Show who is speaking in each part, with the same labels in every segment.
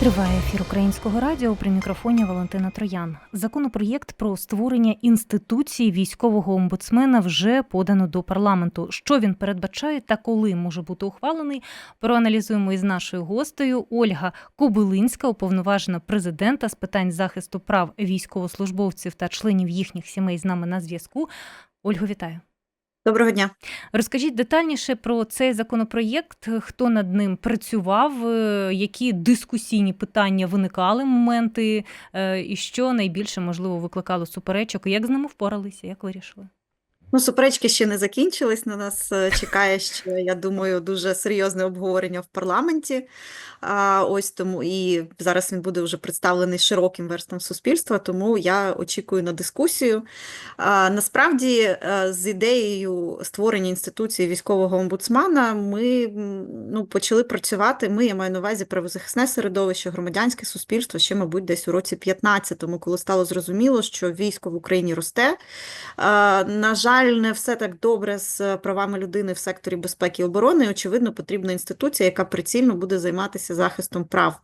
Speaker 1: Триває ефір українського радіо при мікрофоні Валентина Троян. Законопроєкт про створення інституції військового омбудсмена вже подано до парламенту. Що він передбачає та коли може бути ухвалений, проаналізуємо із нашою гостею Ольга Кобилинська, уповноважена президента з питань захисту прав військовослужбовців та членів їхніх сімей з нами на зв'язку. Ольго, вітаю.
Speaker 2: Доброго дня.
Speaker 1: Розкажіть детальніше про цей законопроєкт, хто над ним працював, е, які дискусійні питання виникали моменти, е, і що найбільше можливо викликало суперечок, як з ними впоралися, як вирішили?
Speaker 2: Ну, суперечки ще не закінчились. На нас е, чекає ще, я думаю, дуже серйозне обговорення в парламенті. А, ось тому і зараз він буде вже представлений широким верстам суспільства, тому я очікую на дискусію. А, насправді, е, з ідеєю створення інституції військового омбудсмана ми ну, почали працювати. Ми, я маю на увазі правозахисне середовище, громадянське суспільство ще, мабуть, десь у році 15-му, коли стало зрозуміло, що військо в Україні росте. А, на жаль, не все так добре з правами людини в секторі безпеки і оборони. І, очевидно, потрібна інституція, яка прицільно буде займатися захистом прав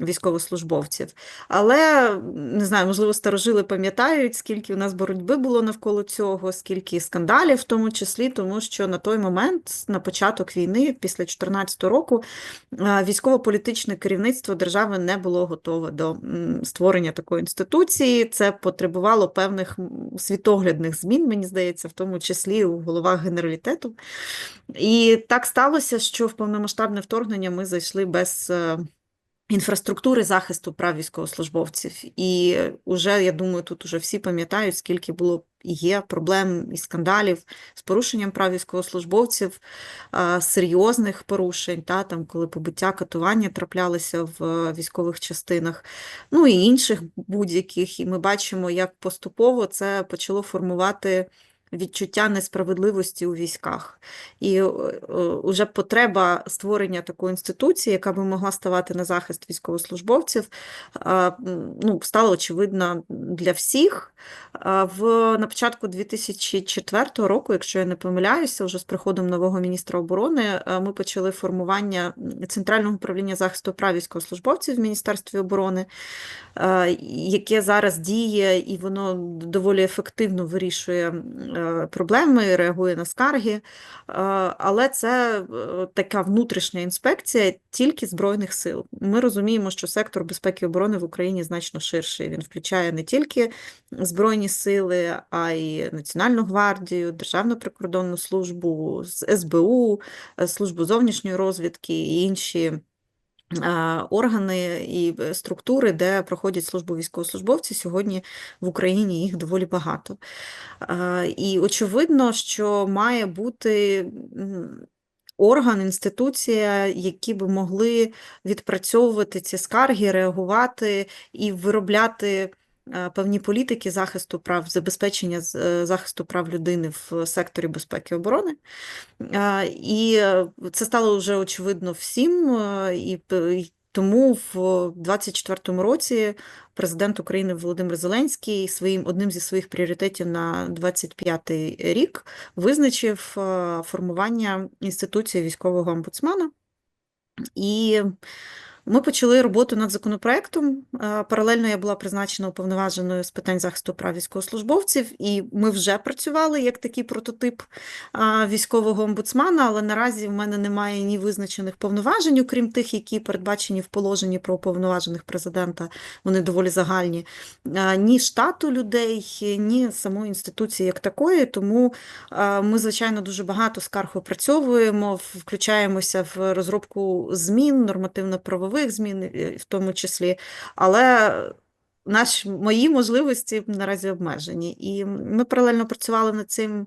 Speaker 2: військовослужбовців. Але не знаю, можливо, старожили пам'ятають, скільки у нас боротьби було навколо цього, скільки скандалів, в тому числі, тому що на той момент, на початок війни, після 2014 року, військово-політичне керівництво держави не було готове до створення такої інституції. Це потребувало певних світоглядних змін, мені здається, в тому числі у головах генералітету. І так сталося, що в повномасштабне вторгнення ми зайшли без. е, Інфраструктури захисту прав військовослужбовців, і вже я думаю, тут уже всі пам'ятають, скільки було і є проблем і скандалів з порушенням прав військовослужбовців, серйозних порушень, та там, коли побиття, катування траплялися в е, військових частинах, ну і інших будь-яких. І ми бачимо, як поступово це почало формувати відчуття несправедливості у військах. І вже потреба створення такої інституції, яка би могла ставати на захист військовослужбовців, ну, стала очевидна для всіх. В, на початку 2004 року, якщо я не помиляюся, вже з приходом нового міністра оборони, ми почали формування Центрального управління захисту прав військовослужбовців в Міністерстві оборони, яке зараз діє, і воно доволі ефективно вирішує е, проблеми, реагує на скарги. Е, Але це е, така внутрішня інспекція тільки Збройних сил. Ми розуміємо, що сектор безпеки і оборони в Україні значно ширший. Він включає не тільки Збройні сили, а й Національну гвардію, Державну прикордонну службу, СБУ, е, службу зовнішньої розвідки і інші. Органи і е, структури, де проходять службу військовослужбовці, сьогодні в Україні їх доволі багато. І очевидно, що має бути орган, інституція, які би могли відпрацьовувати ці скарги, реагувати і виробляти певні політики захисту прав, забезпечення е, захисту прав людини в секторі безпеки і оборони. І е, це стало вже очевидно всім, е, і тому в 24-му році президент України Володимир Зеленський своїм одним зі своїх пріоритетів на 25-й рік визначив е, формування інституції військового омбудсмана. І ми почали роботу над законопроектом. Е, Паралельно я була призначена уповноваженою з питань захисту прав військовослужбовців, і ми вже працювали як такий прототип військового омбудсмана, але наразі в мене немає ні визначених повноважень, окрім тих, які передбачені в положенні про уповноважених президента. Вони доволі загальні, ні штату людей, ні самої інституції як такої. Тому ми, звичайно, дуже багато скарг опрацьовуємо, включаємося в розробку змін, нормативно-правових змін, е, в тому числі. Але Наші мої можливості наразі обмежені, і ми паралельно працювали над цим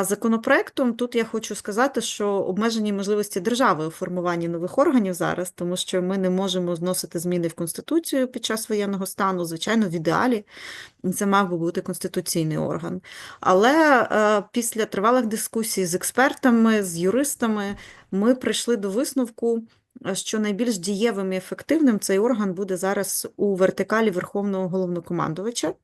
Speaker 2: законопроектом. Тут я хочу сказати, що обмежені можливості держави у формуванні нових органів зараз, тому що ми не можемо вносити зміни в конституцію під час воєнного стану. Звичайно, в ідеалі це мав би бути конституційний орган. Але е, після тривалих дискусій з експертами, з юристами, ми прийшли до висновку що найбільш дієвим і ефективним цей орган буде зараз у вертикалі Верховного головнокомандувача.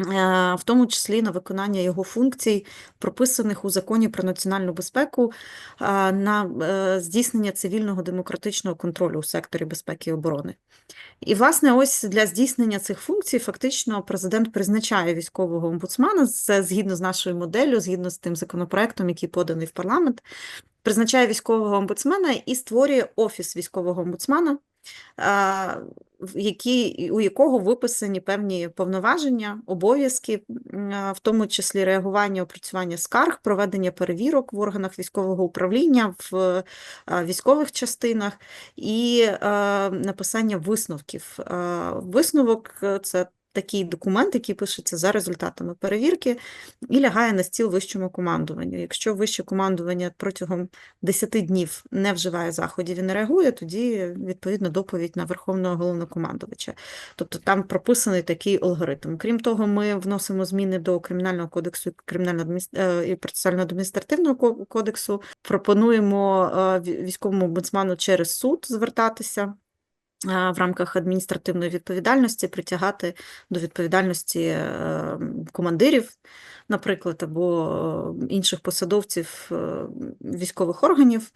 Speaker 2: е, в тому числі на виконання його функцій, прописаних у Законі про національну безпеку, е, на е, здійснення цивільного демократичного контролю у секторі безпеки і оборони. І, власне, ось для здійснення цих функцій фактично президент призначає військового омбудсмана, це згідно з нашою моделлю, згідно з тим законопроектом, який поданий в парламент, призначає військового омбудсмена і створює офіс військового омбудсмана, а, у якого виписані певні повноваження, обов'язки, в тому числі реагування, опрацювання скарг, проведення перевірок в органах військового управління, в військових частинах і написання висновків. Висновок е, це такий документ, який пишеться за результатами перевірки і лягає на стіл вищому командуванню. Якщо вище командування протягом 10 днів не вживає заходів і не реагує, тоді відповідно доповідь на Верховного головнокомандувача. Тобто там прописаний такий алгоритм. Крім того, ми вносимо зміни до Кримінального кодексу Кримінального е, і процесуального адміністративного ко- кодексу. Пропонуємо е, військовому омбудсману через суд звертатися в рамках адміністративної відповідальності притягати до відповідальності е, командирів, наприклад, або е, інших посадовців е, військових органів,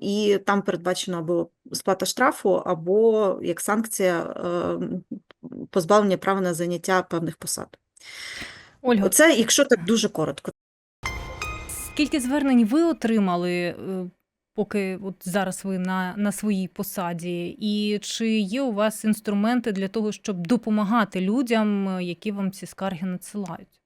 Speaker 2: і там передбачено або сплата штрафу, або як санкція позбавлення права на заняття певних посад.
Speaker 1: Ольга,
Speaker 2: Це якщо так дуже коротко.
Speaker 1: скільки звернень ви отримали, поки от зараз ви на, на своїй посаді? І чи є у вас інструменти для того, щоб допомагати людям, е, які вам ці скарги надсилають?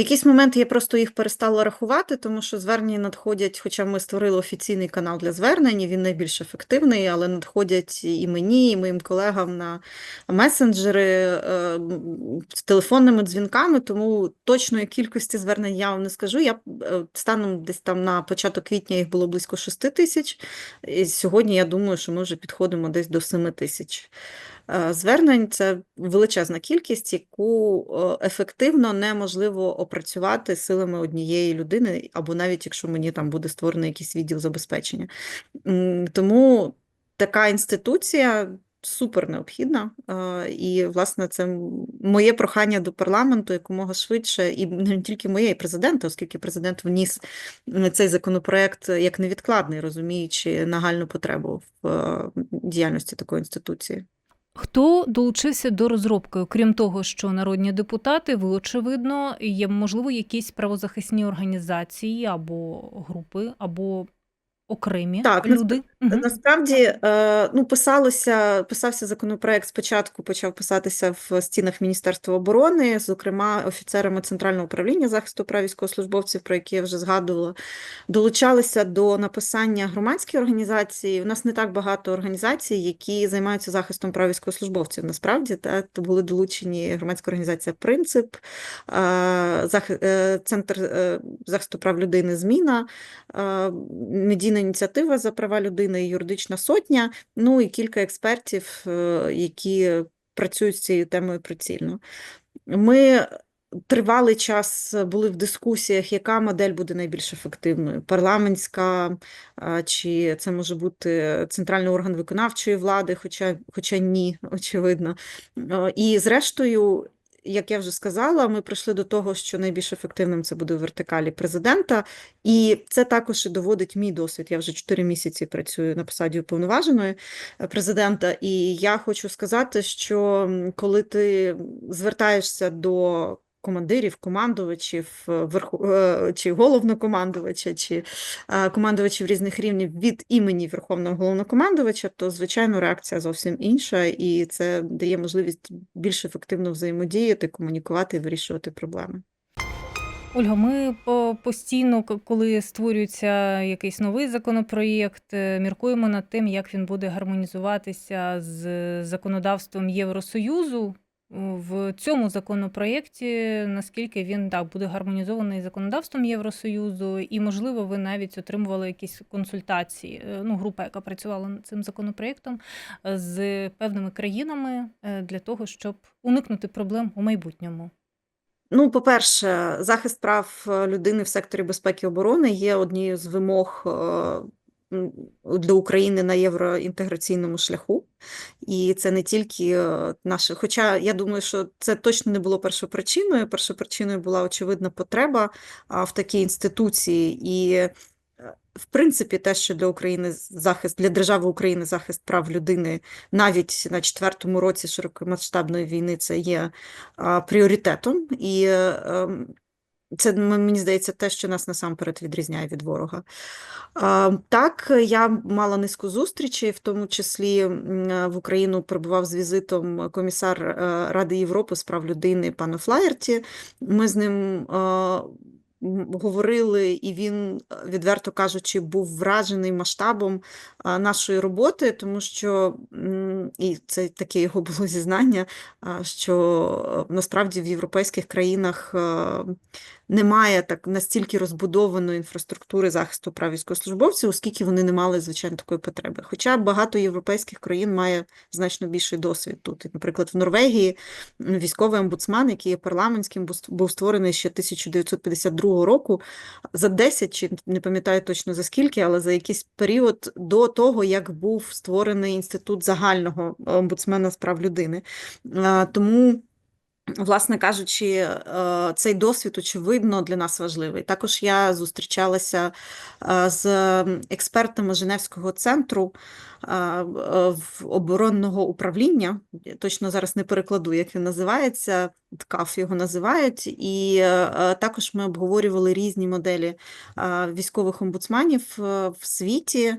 Speaker 2: Якийсь момент я просто їх перестала рахувати, тому що звернення надходять, хоча ми створили офіційний канал для звернень, він найбільш ефективний, але надходять і мені, і моїм колегам на месенджери е, з телефонними дзвінками, тому точної кількості звернень я вам не скажу. Я е, станом десь там на початок квітня їх було близько 6 тисяч. І сьогодні я думаю, що ми вже підходимо десь до 7 тисяч. Е, Звернень це величезна кількість, яку е, ефективно неможливо опрацювати силами однієї людини, або навіть якщо мені там буде створений якийсь відділ забезпечення. Тому така інституція супер необхідна. е, І, власне, це моє прохання до парламенту якомога швидше, і не тільки моє, і президента, оскільки президент вніс цей законопроект як невідкладний, розуміючи нагальну потребу в діяльності такої інституції.
Speaker 1: Хто долучився до розробки? Окрім того, що народні депутати, ви очевидно, є можливо якісь правозахисні організації або групи, або окремі
Speaker 2: Так,
Speaker 1: люди. Мгм.
Speaker 2: Насправді, е, ну, писалося, писався законопроект, спочатку почав писатися в стінах Міністерства оборони, зокрема, офіцерами Центрального управління захисту прав військовослужбовців, про які я вже згадувала, долучалися до написання громадські організації. У нас не так багато організацій, які займаються захистом прав військовослужбовців. Насправді, то були долучені громадська організація Принцип, е, е, Центр е, захисту прав людини Зміна, е, медійна ініціатива за права людини і юридична сотня, ну і кілька експертів, е, які працюють з цією темою прицільно. Ми тривалий час були в дискусіях, яка модель буде найбільш ефективною: парламентська, чи це може бути центральний орган виконавчої влади, хоча, хоча ні, очевидно. Е, І зрештою. Як я вже сказала, ми прийшли до того, що найбільш ефективним це буде в вертикалі президента, і це також і доводить мій досвід. Я вже 4 місяці працюю на посаді уповноваженої е, президента, і я хочу сказати, що коли ти звертаєшся до командирів, командувачів, е, верху, е, чи головнокомандувача, чи е, командувачів різних рівнів від імені Верховного головнокомандувача, то звичайно реакція зовсім інша, і це дає можливість більш ефективно взаємодіяти, комунікувати і вирішувати проблеми.
Speaker 1: Ольга, ми постійно, коли створюється якийсь новий законопроєкт, міркуємо над тим, як він буде гармонізуватися з законодавством Євросоюзу. В цьому законопроєкті, наскільки він так буде гармонізований законодавством Євросоюзу, і, можливо, ви навіть отримували якісь консультації, е, ну, група, яка працювала над цим законопроєктом, е, з певними країнами е, для того, щоб уникнути проблем у майбутньому.
Speaker 2: Ну, по-перше, захист прав людини в секторі безпеки і оборони є однією з вимог для України на євроінтеграційному шляху. І це не тільки е, наше, хоча я думаю, що це точно не було першопричиною. Першопричиною була очевидна потреба в такій інституції. І, е, в принципі, те, що для України захист для держави України захист прав людини навіть на четвертому році широкомасштабної війни це є пріоритетом. І е, ем, це мені здається те, що нас насамперед відрізняє від ворога. Так, я мала низку зустрічей, в тому числі е, в Україну прибував з візитом комісар е, Ради Європи з прав людини пан Флаєрті. Ми з ним е, говорили, і він, е, відверто кажучи, був вражений масштабом нашої роботи, тому що і це таке його було зізнання, що е, насправді в європейських країнах е, немає так настільки розбудованої інфраструктури захисту прав військовослужбовців, оскільки вони не мали звичайно такої потреби. Хоча багато європейських країн має значно більший досвід тут. Наприклад, в Норвегії військовий омбудсман, який є парламентським, був створений ще 1952 року. За 10, чи не пам'ятаю точно за скільки, але за якийсь період до того, як був створений інститут загального омбудсмена з прав людини. Тому Власне кажучи, е, цей досвід, очевидно, для нас важливий. Також я зустрічалася е, з експертами Женевського центру е, в оборонного управління. Точно зараз не перекладу, як він називається, ТКАФ його називають. І також ми обговорювали різні моделі військових омбудсманів в світі.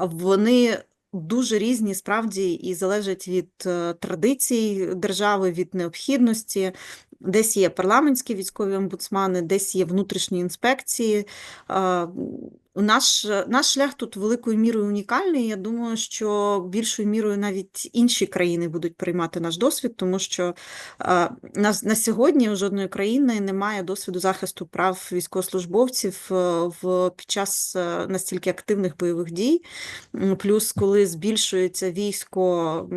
Speaker 2: Вони дуже різні справді і залежать від е, традицій держави, від необхідності. Десь є парламентські військові омбудсмани, десь є внутрішні інспекції. Е, Наш, наш шлях тут великою мірою унікальний. Я думаю, що більшою мірою навіть інші країни будуть приймати наш досвід, тому що е, на, на сьогодні у жодної країни немає досвіду захисту прав військовослужбовців е, в, під час е, настільки активних бойових дій. Плюс, коли збільшується військо,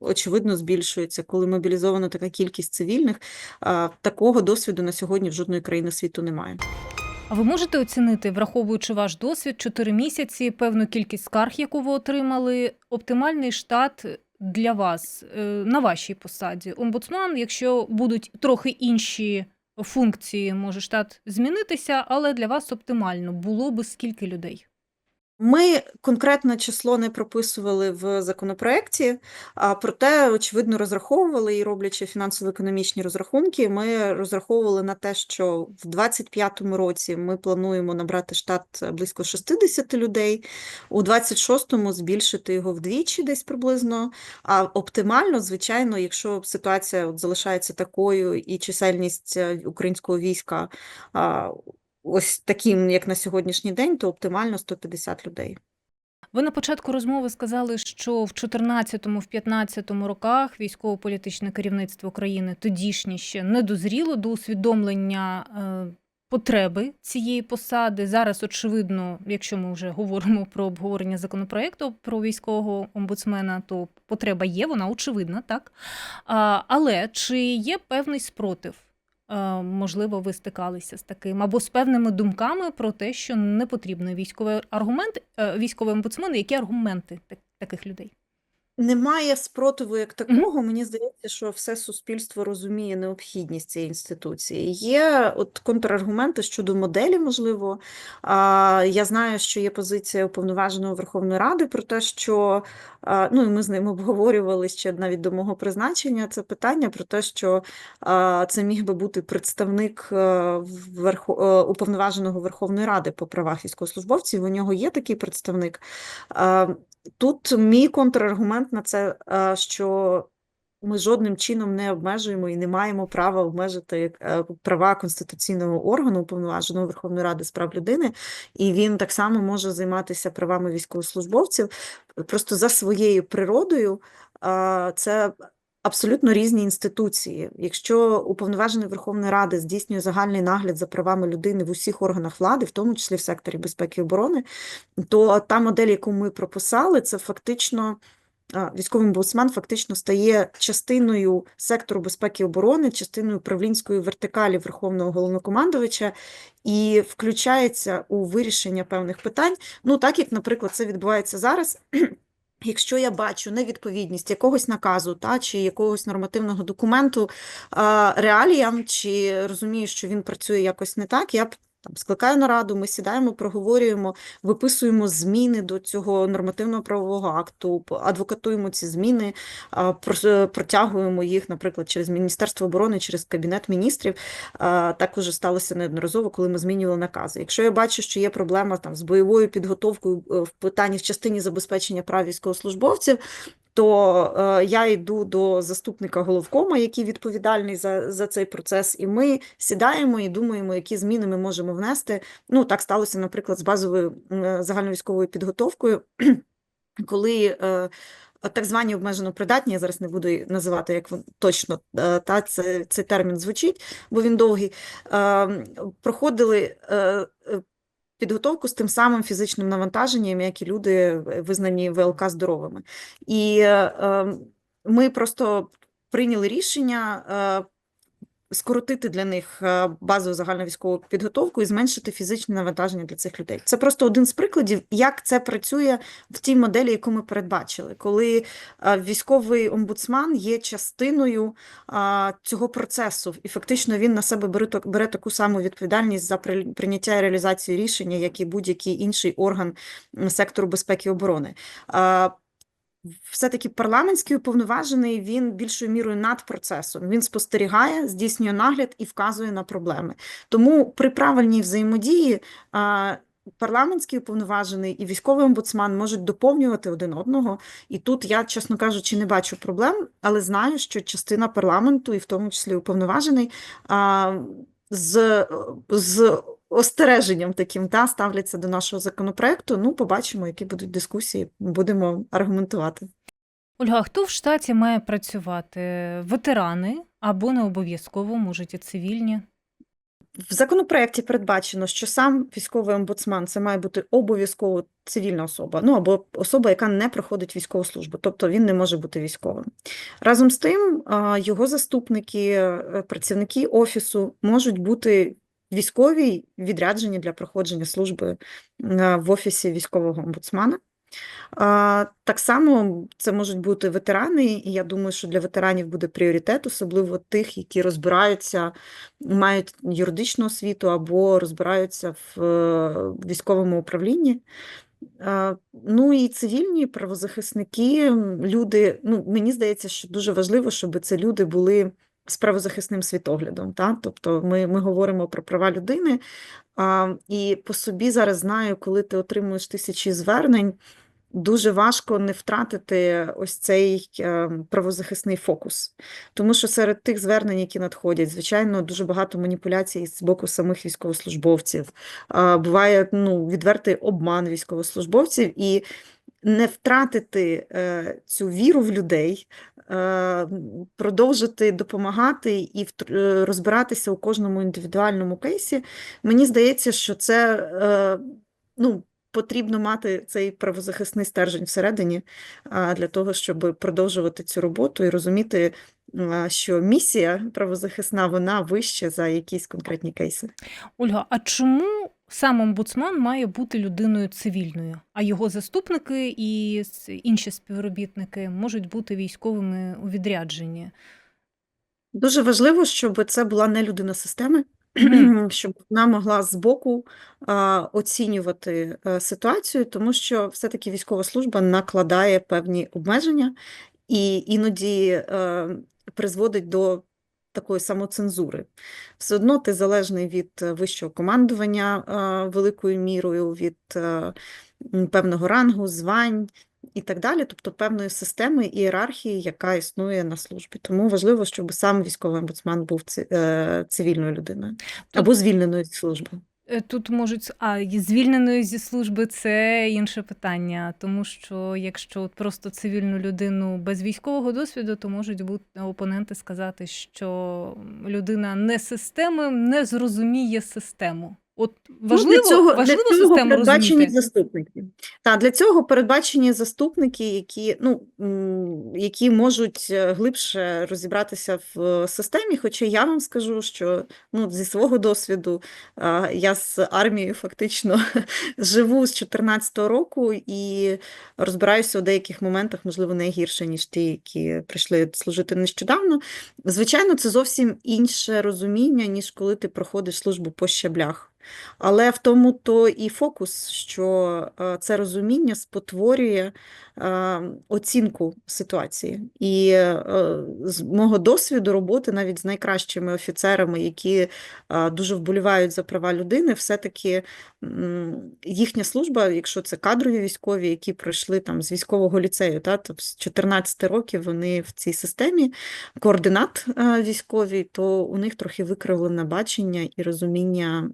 Speaker 2: очевидно, збільшується, коли мобілізована така кількість цивільних, а, такого досвіду на сьогодні в жодної країни світу немає.
Speaker 1: А ви можете оцінити, враховуючи ваш досвід, 4 місяці, певну кількість скарг, яку ви отримали, оптимальний штат для вас е, на вашій посаді? Омбудсман, якщо будуть трохи інші функції, може штат змінитися, але для вас оптимально було би скільки людей?
Speaker 2: Ми конкретне число не прописували в законопроекті, а проте, очевидно, розраховували і роблячи фінансово-економічні розрахунки, ми розраховували на те, що в 2025 році ми плануємо набрати штат близько 60 людей, у 26-му збільшити його вдвічі десь приблизно. А оптимально, звичайно, якщо ситуація от залишається такою і чисельність е, українського війська ось таким, як на сьогоднішній день, то оптимально 150 людей.
Speaker 1: Ви на початку розмови сказали, що в 14-15 роках військово-політичне керівництво країни тодішнє ще не дозріло до усвідомлення е, потреби цієї посади. Зараз, очевидно, якщо ми вже говоримо про обговорення законопроекту про військового омбудсмена, то потреба є, вона очевидна, так? Але чи є певний спротив? Е, Можливо, ви стикалися з таким або з певними думками про те, що не потрібно військовий аргумент, військовим військовий омбудсмен. Які аргументи так- таких людей?
Speaker 2: Немає спротиву як такого. Мені здається, що все суспільство розуміє необхідність цієї інституції. Є от контраргументи щодо моделі, можливо. А, Я знаю, що є позиція уповноваженого Верховної Ради про те, що а, ну і ми з ним обговорювали ще навіть до мого призначення це питання про те, що а, це міг би бути представник е, е, уповноваженого Верховної Ради по правах військовослужбовців. У нього є такий представник. Тут мій контраргумент на це, е, що ми жодним чином не обмежуємо і не маємо права обмежити е, права конституційного органу, уповноваженого Верховної Ради з прав людини, і він так само може займатися правами військовослужбовців. Просто за своєю природою е, це абсолютно різні інституції. Якщо уповноважений Верховної Ради здійснює загальний нагляд за правами людини в усіх органах влади, в тому числі в секторі безпеки і оборони, то та модель, яку ми прописали, це фактично військовий омбудсман фактично стає частиною сектору безпеки і оборони, частиною управлінської вертикалі Верховного головнокомандувача і включається у вирішення певних питань. Ну, так як, наприклад, це відбувається зараз. Якщо я бачу невідповідність якогось наказу та, чи якогось нормативного документу реаліям, чи розумію, що він працює якось не так, я б там скликаю нараду, ми сідаємо, проговорюємо, виписуємо зміни до цього нормативного правового акту, адвокатуємо ці зміни, протягуємо їх, наприклад, через Міністерство оборони, через Кабінет міністрів. Так уже сталося неодноразово, коли ми змінювали накази. Якщо я бачу, що є проблема там з бойовою підготовкою е, в питанні в частині забезпечення прав військовослужбовців, то е, я йду до заступника головкома, який відповідальний за, за цей процес, і ми сідаємо і думаємо, які зміни ми можемо внести. Ну, так сталося, наприклад, з базовою е, загальновійськовою підготовкою, коли е, так звані обмежено придатні, я зараз не буду називати, як вон- точно та, це, цей термін звучить, бо він довгий, е, проходили підготовку з тим самим фізичним навантаженням, як і люди е, визнані ВЛК здоровими. І е, е, ми просто прийняли рішення е, скоротити для них е, базову загальновійськову підготовку і зменшити фізичне навантаження для цих людей. Це просто один з прикладів, як це працює в тій моделі, яку ми передбачили, коли е, військовий омбудсман є частиною цього процесу, і фактично він на себе бере, бере таку саму відповідальність за при- прийняття і реалізацію рішення, як і будь-який інший орган сектору безпеки і оборони. Все-таки парламентський уповноважений він більшою мірою над процесом. Він спостерігає, здійснює нагляд і вказує на проблеми. Тому при правильній взаємодії парламентський уповноважений і військовий омбудсман можуть доповнювати один одного. І тут я, чесно кажучи, не бачу проблем, але знаю, що частина парламенту, і в тому числі уповноважений, з, з остереженням таким та, ставляться до нашого законопроекту. Ну, побачимо, які будуть дискусії, будемо аргументувати.
Speaker 1: Ольга, хто в штаті має працювати? Ветерани або не обов'язково, можуть і цивільні.
Speaker 2: В законопроекті передбачено, що сам військовий омбудсман це має бути обов'язково цивільна особа, ну або особа, яка не проходить військову службу, тобто він не може бути військовим. Разом з тим, його заступники, е, працівники офісу можуть бути військові відряджені для проходження служби е, в офісі військового омбудсмана. Так само це можуть бути ветерани, і я думаю, що для ветеранів буде пріоритет, особливо тих, які розбираються, мають юридичну освіту або розбираються в е, військовому управлінні. Ну і цивільні правозахисники, люди, ну мені здається, що дуже важливо, щоб це люди були з правозахисним світоглядом. Та? Тобто ми, ми говоримо про права людини, а, і по собі зараз знаю, коли ти отримуєш тисячі звернень, дуже важко не втратити ось цей е, правозахисний фокус. Тому що серед тих звернень, які надходять, звичайно, дуже багато маніпуляцій з боку самих військовослужбовців. А, Буває ну, відвертий обман військовослужбовців, і не втратити е, цю віру в людей, продовжити допомагати і е, розбиратися у кожному індивідуальному кейсі. Мені здається, що це е, ну, потрібно мати цей правозахисний стержень всередині для того, щоб продовжувати цю роботу і розуміти, що місія правозахисна вона вища за якісь конкретні кейси.
Speaker 1: Ольга, а чому сам омбудсман має бути людиною цивільною, а його заступники і інші співробітники можуть бути військовими у відрядженні?
Speaker 2: Дуже важливо, щоб це була не людина системи, щоб вона могла збоку оцінювати е, ситуацію, тому що все-таки військова служба накладає певні обмеження і іноді е, призводить до такої самоцензури. Все одно ти залежний від е, вищого командування е, великою мірою, від е, певного рангу, звань і так далі, тобто певної системи ієрархії, яка існує на службі. Тому важливо, щоб сам військовий омбудсман був цивільною людиною або звільненою від служби.
Speaker 1: Е, Тут можуть, а звільненою зі служби це інше питання, тому що якщо просто цивільну людину без військового досвіду, то можуть бути опоненти сказати, що людина не системи не зрозуміє систему. От
Speaker 2: Ну,
Speaker 1: важливо,
Speaker 2: для цього,
Speaker 1: важливо
Speaker 2: для цього
Speaker 1: систему
Speaker 2: передбачені
Speaker 1: розуміти.
Speaker 2: заступники. Так, для цього передбачені заступники, які, ну, які можуть е, глибше розібратися в е, системі. Хоча я вам скажу, що ну, зі свого досвіду я з армією фактично живу з 14-го року і розбираюся у деяких моментах, можливо, не гірше, ніж ті, які прийшли служити нещодавно. Звичайно, це зовсім інше розуміння, ніж коли ти проходиш службу по щаблях. Але в тому то і фокус, що е, це розуміння спотворює е, оцінку ситуації. І е, з мого досвіду роботи навіть з найкращими офіцерами, які дуже вболівають за права людини, все-таки їхня служба, якщо це кадрові військові, які пройшли там з військового ліцею, та, тобто з 14 років вони в цій системі, координат військовий, то у них трохи викривлене бачення і розуміння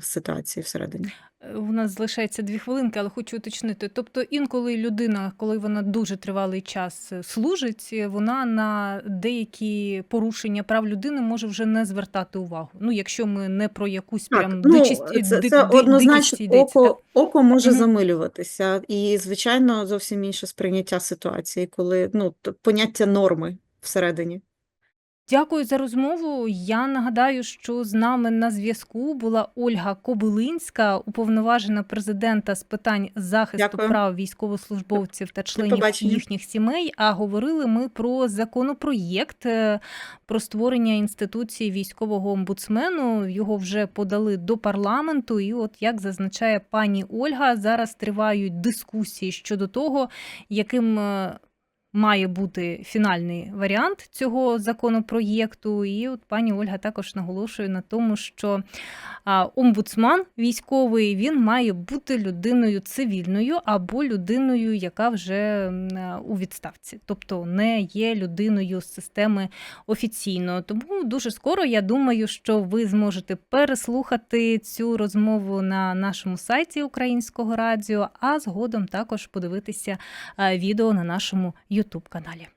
Speaker 2: ситуації всередині.
Speaker 1: Е, У нас залишається дві хвилинки, але хочу уточнити. Тобто, інколи людина, коли вона дуже тривалий час е, служить, е, вона на деякі порушення прав людини може вже не звертати увагу. Ну, якщо ми не про якусь
Speaker 2: Так,
Speaker 1: прям
Speaker 2: ну,
Speaker 1: дичість,
Speaker 2: це, це однозначно
Speaker 1: йдеться.
Speaker 2: око, око може
Speaker 1: Мгм.
Speaker 2: замилюватися, і, звичайно, зовсім інше сприйняття ситуації, коли ну, поняття норми всередині.
Speaker 1: Дякую за розмову. Я нагадаю, що з нами на зв'язку була Ольга Кобилинська, уповноважена президента з питань захисту
Speaker 2: Дякую.
Speaker 1: прав військовослужбовців та членів їхніх сімей. А говорили ми про законопроєкт е, про створення інституції військового омбудсмену. Його вже подали до парламенту. І, от як зазначає пані Ольга, зараз тривають дискусії щодо того, яким. Має бути фінальний варіант цього законопроєкту. І от пані Ольга також наголошує на тому, що омбудсман військовий він має бути людиною цивільною або людиною, яка вже е, у відставці, тобто не є людиною з системи офіційно. Тому дуже скоро я думаю, що ви зможете переслухати цю розмову на нашому сайті Українського радіо, а згодом також подивитися е, відео на нашому YouTube каналі.